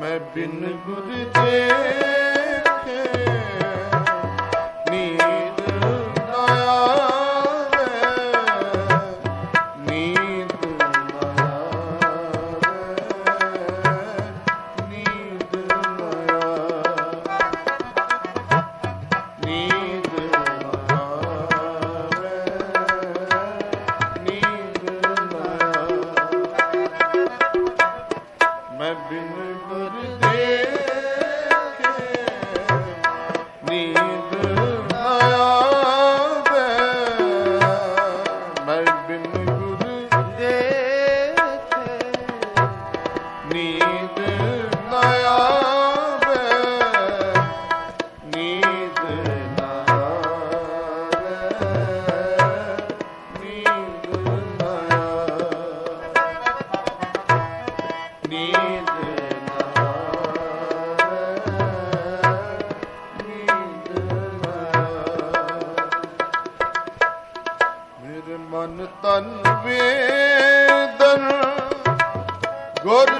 ਮੈਂ ਬਿਨ ਗੁਰ ਦੇ ਪ੍ਰੀਤ ਨਾ ਆਵੇ ਨੀਤ ਨਾ ਆਵੇ ਨੀਤ ਨਾ ਆਵੇ ਨੀਤ ਨਾ ਆਵੇ। ਨੀਤ ਨਾ ਆਵੇ ਮੇਰੇ ਮਨ ਤਨ ਵੇ ਗੁਰ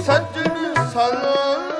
ਸੱਜਣ ਸਨ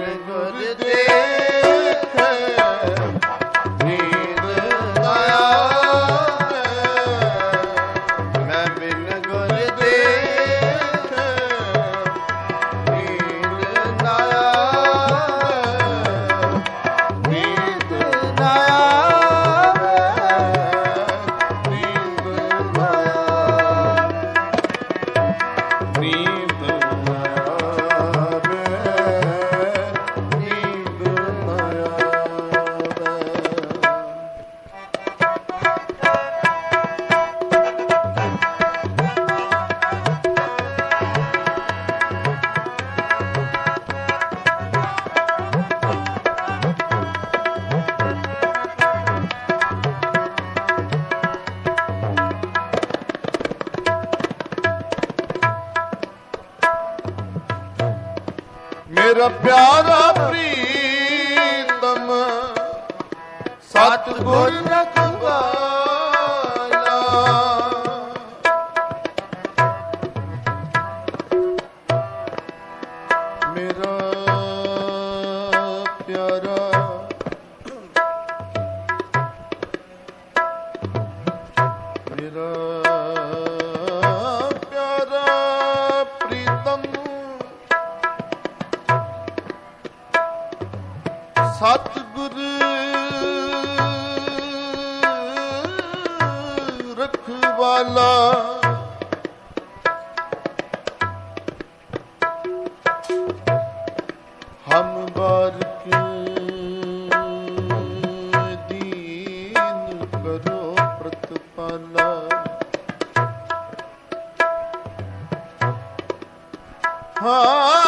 ਮੇਰਾ ਪਿਆਰਾ ਪ੍ਰੀਤਮ ਸਤਿਗੁਰ ਸਤਿਗੁਰ ਰਖਵਾਲਾ। ਹਮ ਬਾਰਕ ਦੀਨ ਕਰੋ ਪ੍ਰਤਪਾਲਾ। ਹਾਂ।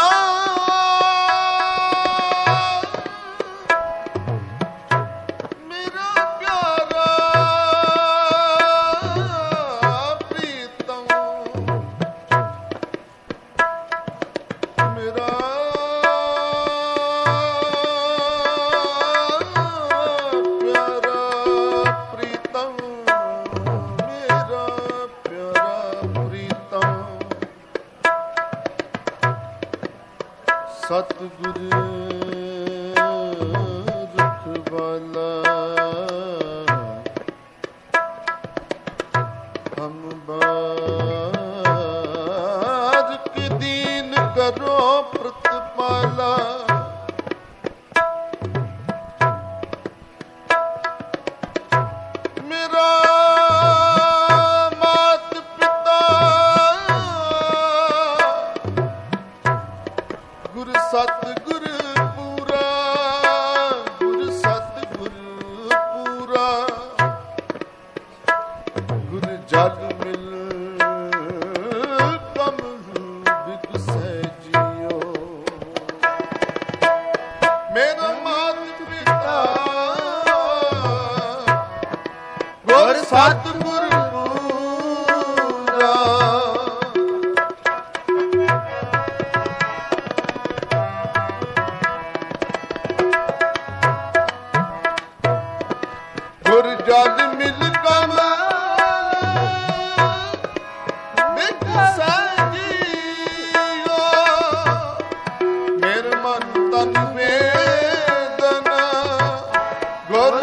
Good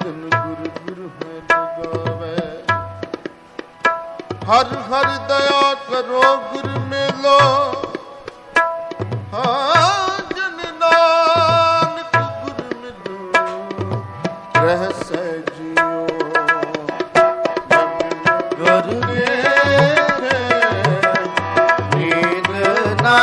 ਤਨ ਗੁਰ ਗੁਰ ਹੈ ਲਗਾਵੇ ਹਰ ਹਰ ਦਇਆ ਕਰੋ ਗੁਰ ਮੇਲੋ। ਹਾਂ, ਜਨ ਨਾਨਕ ਗੁਰ ਮਿਲੋ। ਰਹਿ ਸਹਿ ਗੁਰ ਦੇਖੇ ਨੀਂਦ ਨਾ